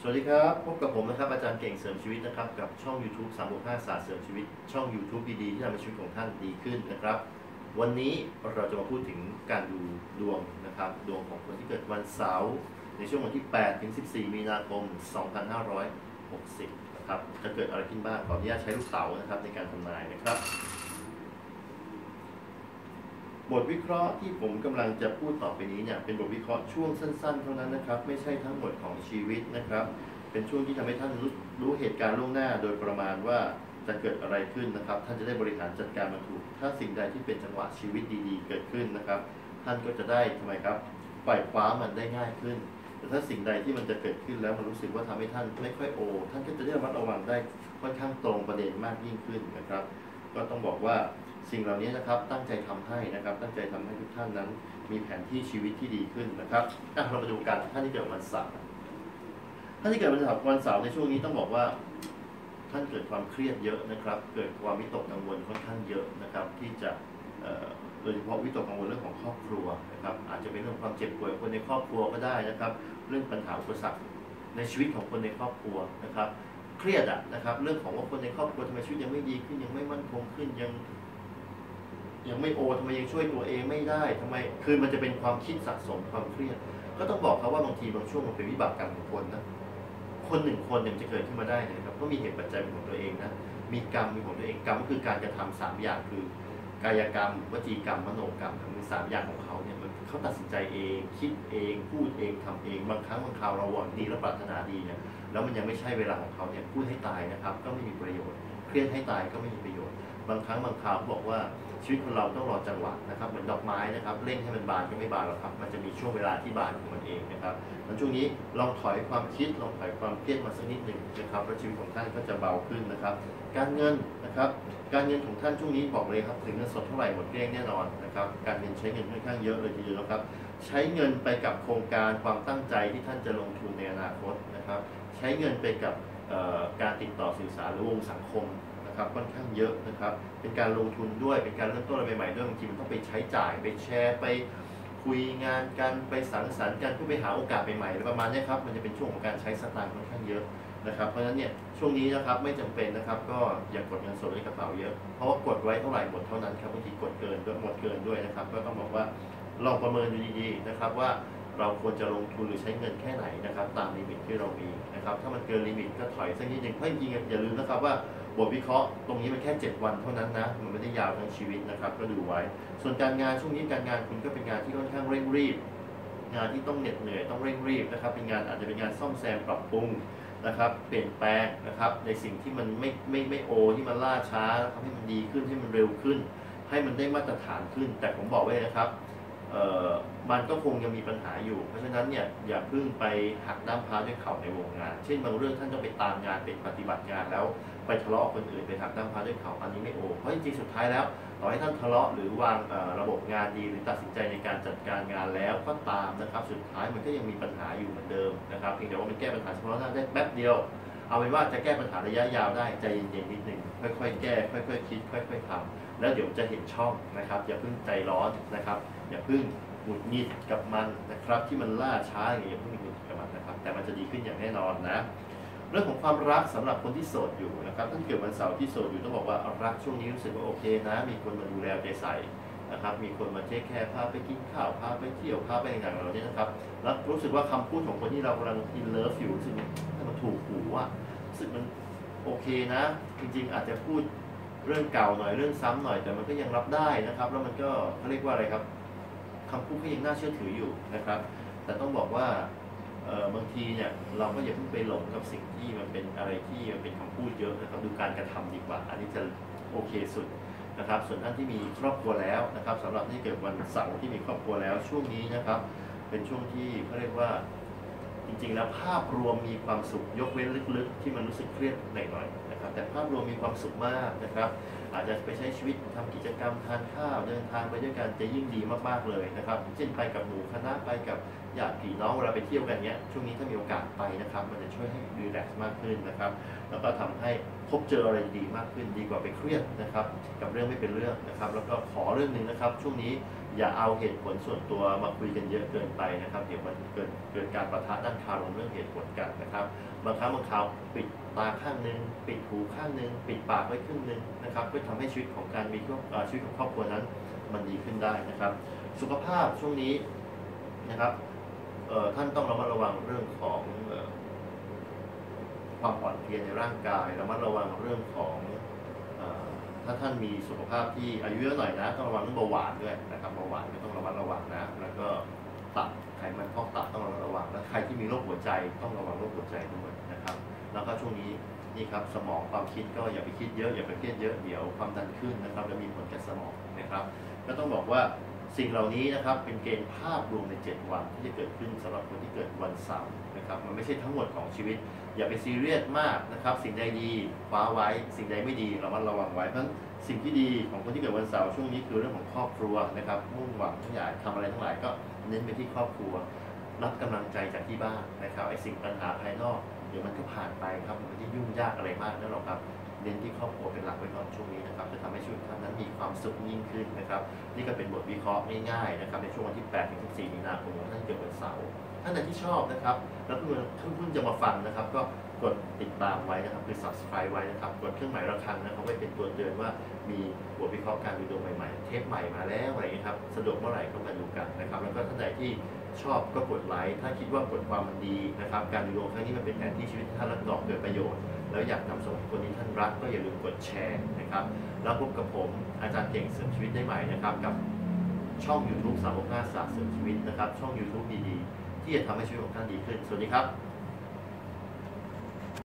สวัสดีครับ พบกับผมนะครับอาจารย์เก่งเสริมชีวิตนะครับ กับช่อง YouTube 365ศาสตร์เสริมชีวิต ช่อง YouTube ดีๆที่ทำให้ชีวิตของท่านดีขึ้นนะครับ วันนี้เราจะมาพูดถึงการดูดวงนะครับ ดวงของคนที่เกิดวันเสาร์ในช่วงวันที่ 8 ถึง 14 มีนาคม 2560 นะครับ จะเกิดอะไรขึ้นบ้างขออนุญาตใช้ลูกเต๋านะครับในการทำนายนะครับ บทวิเคราะห์ที่ผมกำลังจะพูดต่อไปนี้เนี่ยเป็นบทวิเคราะห์ช่วงสั้นๆ เท่านั้นนะครับ ไม่ใช่ทั้งหมดของชีวิตนะครับ เป็นช่วงที่ทำให้ท่านรู้รู้เหตุการณ์ล่วงหน้า โดยประมาณว่าจะเกิดอะไรขึ้นนะครับ ท่านจะได้บริหารจัดการมันถูก ถ้าสิ่งใดที่เป็นจังหวะชีวิตดีๆ เกิดขึ้นนะครับ ท่านก็จะได้ทำไมครับปล่อยคว้ามันได้ง่ายขึ้น แต่ถ้าสิ่งใดที่มันจะเกิดขึ้นแล้วมันรู้สึกว่าทำให้ท่านไม่ค่อยโอ ท่านก็จะได้ระมัดระวังได้ค่อนข้างตรงประเด็นมากยิ่งขึ้นนะครับ ก็ต้องบอกว่าสิ่งเหล่านี้นะครับตั้งใจทำให้นะครับ ตั้งใจทำให้ทุกท่านนั้น มีแผนที่ชีวิตที่ดีขึ้นนะครับเรามาดูกันท่านที่เกิดวันเสาร์ท่านที่เกิดวันเสาร์วันเสาร์ในช่วงนี้ต้องบอกว่า ท่านเกิดความเครียดเยอะนะครับ เกิดความวิตกกังวลค่อนข้างเยอะนะครับ ที่จะโดยเฉพาะวิตกกังวลเรื่องของครอบครัวนะครับ อาจจะเป็นเรื่องความเจ็บป่วยของคนในครอบครัวก็ได้นะครับ เรื่องปัญหาอุปสรรคในชีวิตของคนในครอบครัวนะครับ เครียดอะนะครับ เรื่องของว่าคนในครอบครัวทำไมชีวิตยังไม่ดีขึ้นยังไม่มั่นคงขึ้นยัง ยังไม่โอทำไมยังช่วยตัวเองไม่ได้ทำไม คือมันจะเป็นความคิดสะสมความเครียด ก็ต้องบอกเขาว่าบางทีบางช่วงมันเป็นวิบากกรรมของคนนะคนหนึ่งคนเนี่ยมันจะเกิดขึ้นมาได้นะครับก็มีเหตุปัจจัยเป็นของตัวเองนะมีกรรมเป็นของตัวเองกรรมก็คือการกระทำสามอย่างคือกายกรรม วจีกรรมมโนกรรมคือสามอย่างของเขาเนี่ย เขาตัดสินใจเอง คิดเองพูดเองทำเองบางครั้งบางคราวเราหวังดีและปรารถนาดีเนี่ยแล้วมันยังไม่ใช่เวลาของเขาเนี่ยพูดให้ตายนะครับ ก็ไม่มีประโยชน์ เครียดให้ตายก็ไม่มีประโยชน์ บางครั้งบางคราวเขาบอกว่าชีวิตคนเราต้องรอจังหวะนะครับเหมือนดอกไม้นะครับเร่งให้มันบานก็ไม่บานหรอกครับ มันจะมีช่วงเวลาที่บานของมันเองนะครับแล้วช่วงนี้ลองถอยความคิดลองถอยความเครียดมาสักนิดหนึ่งนะครับแล้วชีวิตของท่านก็จะเบาขึ้นนะครับ การเงินนะครับการเงินของท่านช่วงนี้บอกเลยครับถึงเงินสดเท่าไหร่หมดเกลี้ยงแน่นอนนะครับการเงินใช้เงินค่อนข้างเยอะเลยทีเดียวครับ ใช้เงินไปกับโครงการความตั้งใจที่ท่านจะลงทุนในอนาคตนะครับ ใช้เงินไปกับ การติดต่อสื่อสารหรือวงสังคมนะครับค่อนข้างเยอะนะครับ เป็นการลงทุนด้วยเป็นการเริ่มต้นอะไรใหม่ๆด้วยบางทีมันต้องไปใช้จ่ายไปแชร์ไปคุยงานกันไปสังสรรค์กันเพื่อไปหาโอกาสใหม่ๆอะประมาณนี้ครับมันจะเป็นช่วงของการใช้สตางค์ค่อนข้างเยอะนะครับเพราะฉะนั้นเนี่ยช่วงนี้นะครับไม่จำเป็นนะครับก็อย่ากดเงินสดในกระเป๋าเยอะ เพราะว่ากดไว้เท่าไหร่หมดเท่านั้นครับบางทีกดเกินก็หมดเกินด้วยนะครับ ก็ต้องบอกว่าลองประเมินดูดีๆนะครับว่า เราควรจะลงทุนหรือใช้เงินแค่ไหนนะครับ ตามลิมิตที่เรามีนะครับ ถ้ามันเกินลิมิตก็ถอยสักนิดหนึ่งเพราะจริงๆอย่าลืมนะครับว่าบทวิเคราะห์ตรงนี้มันแค่ 7 วันเท่านั้นนะ มันไม่ได้ยาวทั้งชีวิตนะครับ ก็ดูไว้ ส่วนการงานช่วงนี้การงานคุณก็เป็นงานที่ค่อนข้างเร่งรีบ งานที่ต้องเหน็ดเหนื่อยต้องเร่งรีบนะครับ เป็นงานอาจจะเป็นงานซ่อมแซมปรับปรุงนะครับเปลี่ยนแปลงนะครับในสิ่งที่มันไม่ไม่ไม่โอที่มันล่าช้านะครับให้มันดีขึ้นให้มันเร็วขึ้น ให้มันได้มาตรฐานขึ้น แต่ผมบอกไว้นะครับเอ่อ มันก็คงยังมีปัญหาอยู่ เพราะฉะนั้นเนี่ยอย่าเพิ่งไปหักด้ามพร้าด้วยเข่าในวงงาน เช่นบางเรื่องท่านต้องไปตามงานเป็นปฏิบัติงานแล้ว ไปทะเลาะคนอื่นไปหักด้ามพร้าด้วยเข่าอันนี้ไม่โอเพราะจริงๆสุดท้ายแล้วต่อให้ท่านทะเลาะหรือวางระบบงานดีหรือตัดสินใจในการจัดการงานแล้วก็ตามนะครับ สุดท้ายมันก็ยังมีปัญหาอยู่เหมือนเดิมนะครับเพียงแต่ว่ามันแก้ปัญหาเฉพาะหน้าได้แป๊บเดียว เอาเป็นว่าจะแก้ปัญหาระยะยาวได้ใจเย็นๆนิดหนึ่งค่อยๆแก้ค่อยๆคิดค่อยๆทำแล้วเดี๋ยวจะเห็นช่องนะครับ อย่าเพิ่งใจร้อนนะครับ อย่าเพิ่ง หงุดหงิดกับมันนะครับ ที่มันล่าช้าอย่างนี้อย่าเพิ่งหงุดหงิดกับมันนะครับ แต่มันจะดีขึ้นอย่างแน่นอนนะ เรื่องของความรักสำหรับคนที่โสดอยู่นะครับท่านเกิดวันเสาร์ที่โสดอยู่ต้องบอกว่ารักช่วงนี้รู้สึกว่าโอเคนะ มีคนมาดูแลใจใส่นะครับ มีคนมาเทคแคร์พาไปกินข้าวพาไปเที่ยวพาไปต่างเหล่านี้นะครับแล้วรู้สึกว่าคำพูดของคนที่เรากำลังอินเลิฟอยู่รู้สึกมันถูกหูอะรู้สึกมันโอเคนะ จริงๆอาจจะพูดเรื่องเก่าหน่อยเรื่องซ้ำหน่อยแต่มันก็ยังรับได้นะครับ แล้วมันก็เขาเรียกว่าอะไรครับ คำพูดก็ยังน่าเชื่อถืออยู่นะครับ แต่ต้องบอกว่าบางทีเนี่ยเราก็อย่าเพิ่งไปหลงกับสิ่งที่มันเป็นอะไรที่มันเป็นคำพูดเยอะนะครับดูการกระทำดีกว่า อันนี้จะโอเคสุดนะครับ ส่วนท่านที่มีครอบครัวแล้วนะครับสำหรับที่เกิดวันเสาร์ที่มีครอบครัวแล้วช่วงนี้นะครับ เป็นช่วงที่เขาเรียกว่าจริงๆ แล้วภาพรวมมีความสุขยกเว้นลึกๆ ที่มันรู้สึกเครียดหน่อยๆนะครับแต่ภาพรวมมีความสุขมากนะครับอาจจะไปใช้ชีวิตทำกิจกรรมทานข้าวเดินทางไปด้วยกันจะยิ่งดีมากๆเลยนะครับเช่นไปกับหมู่คณะไปกับญาติพี่น้องเวลาไปเที่ยวกันเนี้ยช่วงนี้ถ้ามีโอกาสไปนะครับ มันจะช่วยให้รีแลกซ์มากขึ้นนะครับ แล้วก็ทำให้พบเจออะไรดีมากขึ้นดีกว่าไปเครียดนะครับ กับเรื่องไม่เป็นเรื่องนะครับ แล้วก็ขอเรื่องหนึ่งนะครับ ช่วงนี้อย่าเอาเหตุผลส่วนตัวมาคุยกันเยอะเกินไปนะครับ เดี๋ยวมันเกิดเกิดการประทะด้านคารมเรื่องเหตุผลกันนะครับบางครั้งบางคราวปิด ตาข้างหนึ่งปิดหูข้างหนึ่งปิดปากไว้ครึ่งหนึ่งนะครับเพื่อทำให้ชีวิตของการมีชีวิตของครอบครัวนั้นมันดีขึ้นได้นะครับ สุขภาพช่วงนี้นะครับท่านต้องระมัดระวังเรื่องของความอ่อนเพลียในร่างกายระมัดระวังเรื่องของอถ้าท่านมีสุขภาพที่อายุเยอะหน่อยนะ ต้องระวังเรื่องเบาหวานด้วยนะครับเบาหวานก็ต้องระมัดระวังนะแล้วก็ตับไขมันพอกตับต้องระมัดระวังและใครที่มีโรคหัวใจต้องระวังโรคหัวใจด้วย แล้วก็ช่วงนี้นี่ครับสมองความคิดก็อย่าไปคิดเยอะอย่าไปเครียดเยอะเดี๋ยวความดันขึ้นนะครับแล้วมีผลกับสมองนะครับ ก็ต้องบอกว่าสิ่งเหล่านี้นะครับเป็นเกณฑ์ภาพรวมใน 7 วันที่จะเกิดขึ้นสำหรับคนที่เกิดวันเสาร์นะครับมันไม่ใช่ทั้งหมดของชีวิต อย่าไปซีเรียสมากนะครับ สิ่งใดดีคว้าไว้ สิ่งใดไม่ดีเรามันระวังไว้เพราะสิ่งที่ดีของคนที่เกิดวันเสาร์ช่วงนี้คือเรื่องของครอบครัวนะครับมุ่งหวังทั้งหลายทำอะไรทั้งหลายก็เน้นไปที่ครอบครัว รับกำลังใจจากที่บ้านนะครับไอ้สิ่งปัญหาภายนอก เดี๋ยวมันก็ผ่านไปครับมันไม่ได้ยุ่งยากอะไรมากนั่นหรอกครับเน้นที่ครอบครัวเป็นหลักไว้ก่อนช่วงนี้นะครับจะทำให้ชีวิตท่านนั้นมีความสุขยิ่งขึ้นนะครับ นี่ก็เป็นบทวิเคราะห์ง่ายๆนะครับในช่วงวันที่8ถึง14มีนาคมของท่านเกิดวันเสาร์ท่านใดที่ชอบนะครับ แล้วเพื่อนเพิ่งจะมาฟังนะครับ ก็กดติดตามไว้นะครับคือ subscribe ไว้นะครับ กดเครื่องหมายระฆังนะครับไว้เป็นตัวเตือนว่ามีบทวิเคราะห์การดูดวงใหม่ๆ เทปใหม่มาแล้วอะไรอย่างนี้ครับ สะดวกเมื่อไหร่ก็มาดูกันนะครับ แล้วก็ท่านใดที่ ชอบก็กดไลค์ถ้าคิดว่ากดความมันดีนะครับ การดูดวงครั้งนี้มันเป็นแผนที่ชีวิตท่านและตอกเกิดประโยชน์ แล้วอยากนำส่งคนที่ท่านรักก็อย่าลืมกดแชร์นะครับ แล้วพบกับผมอาจารย์เก่งเสริมชีวิตได้ใหม่นะครับ กับช่อง YouTube สามหกห้าศาสตร์เสริมชีวิตนะครับ ช่อง YouTube ดีๆที่จะทำให้ชีวิตของท่านดีขึ้น สวัสดีครับ